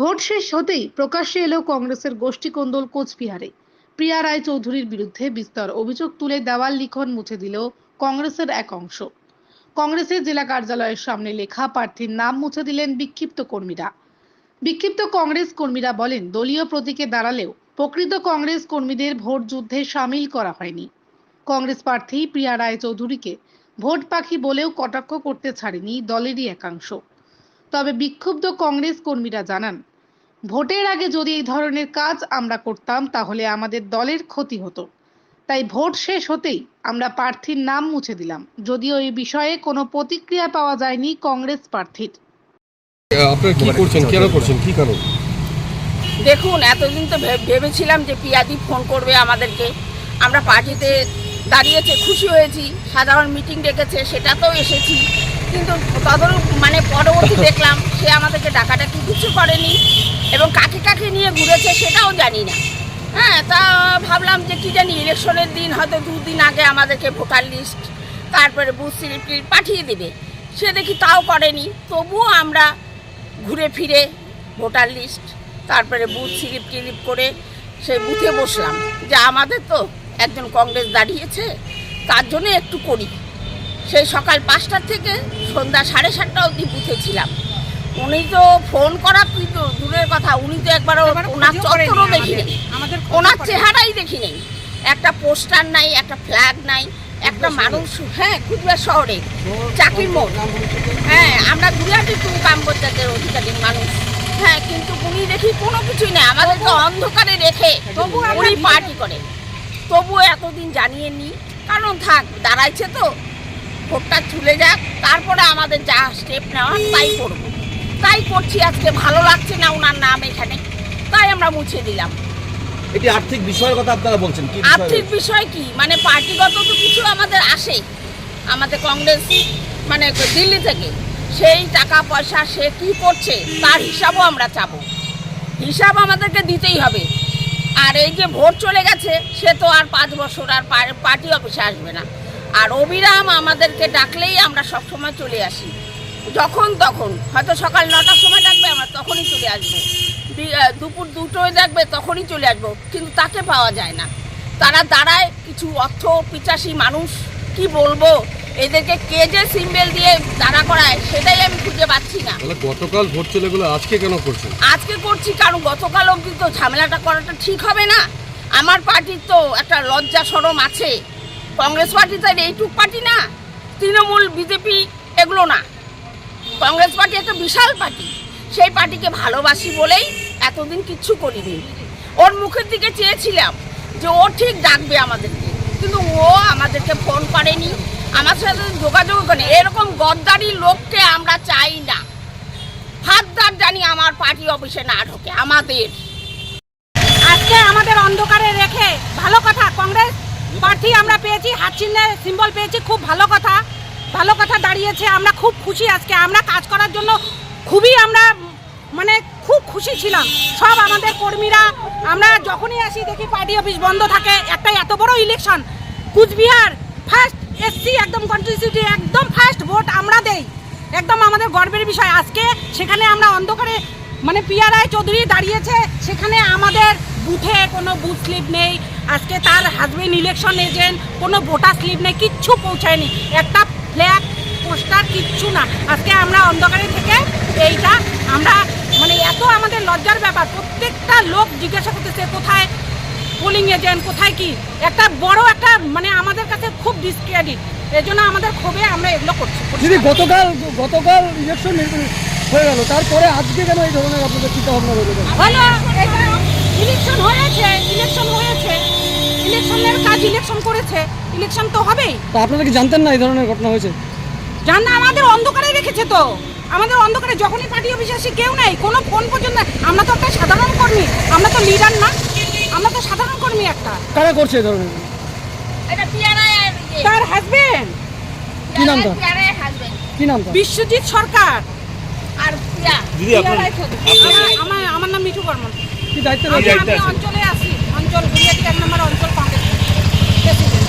Vote শেষ হতেই প্রকাশ্যে এলো কংগ্রেসের গোষ্ঠী কোন্দল কোচবিহারে। প্রিয়া রায় চৌধুরীর বিরুদ্ধে বিস্তর অভিযোগ তুলে দেওয়াল লিখন মুছে দিল কংগ্রেসের এক অংশ। কংগ্রেসের জেলা কার্যালয়ের সামনে লেখা প্রার্থীর নাম মুছে দিলেন বিক্ষিপ্ত কর্মীরা। বিক্ষিপ্ত কংগ্রেস কর্মীরা বলেন, দলীয় প্রতীকে দাঁড়ালেও প্রকৃত কংগ্রেস কর্মীদের ভোট যুদ্ধে সামিল করা হয়নি। কংগ্রেস প্রার্থী প্রিয়া রায় চৌধুরীকে ভোট পাখি বলেও কটাক্ষ করতে ছাড়েনি দলেরই একাংশ। তবে বিক্ষুব্ধ কংগ্রেস কর্মীরা জানান ভোটের আগে যদি এই ধরনের কাজ আমরা করতাম তাহলে আমাদের দলের ক্ষতি হতো। তাই ভোট শেষ হতেই আমরা প্রার্থীর নাম মুছে দিলাম। যদিও এই বিষয়ে কোনো প্রতিক্রিয়া পাওয়া যায়নি কংগ্রেস প্রার্থীর। আপনারা কি করছেন? কেন করছেন? কি কারণ? দেখুন এতদিন তো ভে- ভেবেছিলাম যে পিয়াদি ফোন করবে আমাদেরকে। আমরা পার্টিতে দাঁড়িয়েছে খুশি হয়েছি। সাধারণ মিটিং ডেকেছে সেটাতেও এসেছি। কিন্তু তদরূপ মানে পরবর্তী দেখলাম, সে আমাদেরকে ডাকাডাকি কিছু করেনি এবং কাকে কাকে নিয়ে ঘুরেছে সেটাও জানি না। হ্যাঁ তা ভাবলাম যে কী জানি, ইলেকশনের দিন হয়তো দুদিন আগে আমাদেরকে ভোটার লিস্ট, তারপরে বুথ স্লিপ পাঠিয়ে দেবে। সে দেখি তাও করেনি, তবুও আমরা ঘুরে ফিরে ভোটার লিস্ট, তারপরে বুথ স্লিপ টিলিপ করে সেই বুথে বসলাম। যে আমাদের তো একজন কংগ্রেস দাঁড়িয়েছে, তার জন্য একটু করি। সেই সকাল পাঁচটার থেকে সন্ধ্যা সাড়ে সাতটা অবধি বুথে ছিলাম। উনি তো ফোন করা তুই তো দূরের কথা উনি তো একবার ওনার চত্বরও দেখি নেই ওনার চেহারাই দেখি নেই একটা পোস্টার নাই একটা ফ্ল্যাগ নাই একটা মানুষ হ্যাঁ কুচবিহার শহরে চাকরির মোড়। হ্যাঁ আমরা গুলিয়াটি টু কাম পঞ্চায়েতের অধিকারী মানুষ। হ্যাঁ কিন্তু উনি দেখি কোনো কিছুই নেই। আমাদের তো অন্ধকারে রেখে তবু উনি পার্টি করে। তবুও এতদিন জানিয়ে নি কারণ থাক দাঁড়াইছে তো। ভোটটা চলে যাক তারপরে আমাদের যা স্টেপ নেওয়া তাই করব। তাই করছি আজকে ভালো লাগছে না ওনার নাম এখানে। তাই আমরা মুছে দিলাম। এটি আর্থিক বিষয়ের কথা আপনারা বলছেন কি আর্থিক বিষয় কি? মানে পার্টিগত তো কিছু আমাদের আসে। আমাদের কংগ্রেস মানে দিল্লি থেকে সেই টাকা পয়সা সে কি করছে তার হিসাবও আমরা চাবো। হিসাব আমাদেরকে দিতেই হবে। আর এই যে ভোট চলে গেছে সে তো আর পাঁচ বছর আর পার্টি অফিসে আসবে না। আর অবিরাম আমাদেরকে ডাকলেই আমরা সব সময় চলে আসি। যখন তখন। হয়তো সকাল নটার সময় ডাকবে আমরা তখনই চলে আসব। দুপুর দুটোয় ডাকবে তখনই চলে আসব। কিন্তু তাকে পাওয়া যায় না। তারা দাঁড়ায় কিছু অর্থ পিচাসী মানুষ কি বলব? এদেরকে কে যে সিম্বেল দিয়ে দাঁড়া করায় সেটাই আমি খুঁজে পাচ্ছি না। গতকাল ভোট চলে গেলো আজকে কেন করছেন? আজকে করছি কারণ গতকাল অবধি তো ঝামেলাটা করাটা ঠিক হবে না। আমার পার্টির তো একটা লজ্জা সরম আছে। কংগ্রেস পার্টি তো আর এইটুক পার্টি না, তৃণমূল, বিজেপি এগুলো না। কংগ্রেস পার্টি একটা বিশাল পার্টি, সেই পার্টিকে ভালোবাসি বলেই এতদিন কিচ্ছু করিনি। ওর মুখের দিকে চেয়েছিলাম যে ও ঠিক ডাকবে আমাদেরকে, কিন্তু ও আমাদেরকে ফোন করেনি। আমার সাথে যোগাযোগ করে এরকম গদ্দারি লোককে আমরা চাই না। হাতদার জানি আমার পার্টি অফিসে না ঢোকে, আমাদের। আজকে আমাদের অন্ধকারে রেখে ভালো কথা, কংগ্রেস প্রার্থী আমরা পেয়েছি, হাত চিহ্নে সিম্বল পেয়েছি, খুব ভালো কথা। ভালো কথা দাঁড়িয়েছে, আমরা খুব খুশি আজকে। আমরা কাজ করার জন্য খুবই আমরা মানে খুব খুশি ছিলাম। সব আমাদের কর্মীরা, আমরা যখনই আসি দেখি পার্টি অফিস বন্ধ থাকে। একটা এত বড় ইলেকশন কুচবিহার ফার্স্ট এসসি একদম কন্টিনিউটি একদম ফার্স্ট ভোট আমরা দেই। একদম আমাদের গর্বের বিষয়। আজকে সেখানে আমরা অন্ধকারে মানে পিয়া রায় চৌধুরী দাঁড়িয়েছে। সেখানে আমাদের বুথে কোনো বুথ স্লিপ নেই। আজকে তার হাজবেন্ড ইলেকশন এজেন্ট কোনো ভোটার স্লিপ নেই কিচ্ছু পৌঁছায়নি। একটা ফ্ল্যাগ পোস্টার কিচ্ছু না। আজকে আমরা অন্ধকারে থেকে এইটা আমরা মানে এত আমাদের লজ্জার ব্যাপার প্রত্যেকটা লোক জিজ্ঞাসা করতেছে কোথায় পোলিং এজেন্ট কোথায় কি? একটা বড় একটা মানে আমাদের কাছে খুব ডিসক্রেডিট এই জন্য আমাদের ক্ষোভে আমরা এগুলো করছি। দিদি গতকাল গতকাল ইলেকশন হয়ে গেল। তারপরে আজকে কেন এই ধরনের আপনাদের চিন্তা ভাবনা হলো ইলেকশন হয়েছে ইলেকশন হয়েছে। ইলেকশনের কাজ ইলেকশন করেছে ইলেকশন তো হবেই। তা আপনারা কি জানতেন না এই ধরনের ঘটনা হয়েছে? জানা আমাদের অন্ধকারে রেখেছে তো। আমাদের অন্ধকারে যখনই পার্টি অফিসে আসি কেউ নেই কোনো ফোন পর্যন্ত আমরা তো একটা সাধারণ কর্মী আমরা তো লিডার না। আমরা তো সাধারণ কর্মী একটা। কারা করছে এই ধরনের? ইয়ে, তার হাজবেন্ড কি নাম তার? হাসবেন কি নাম তার? বিশ্বজিৎ সরকার। আর আমার- নাম মিঠু বর্মন। কি দায়িত্ব অঞ্চলে আছি। অঞ্চল গুলিয়াটি এক নম্বর অঞ্চল কংগ্রেস প্রেসিডেন্ট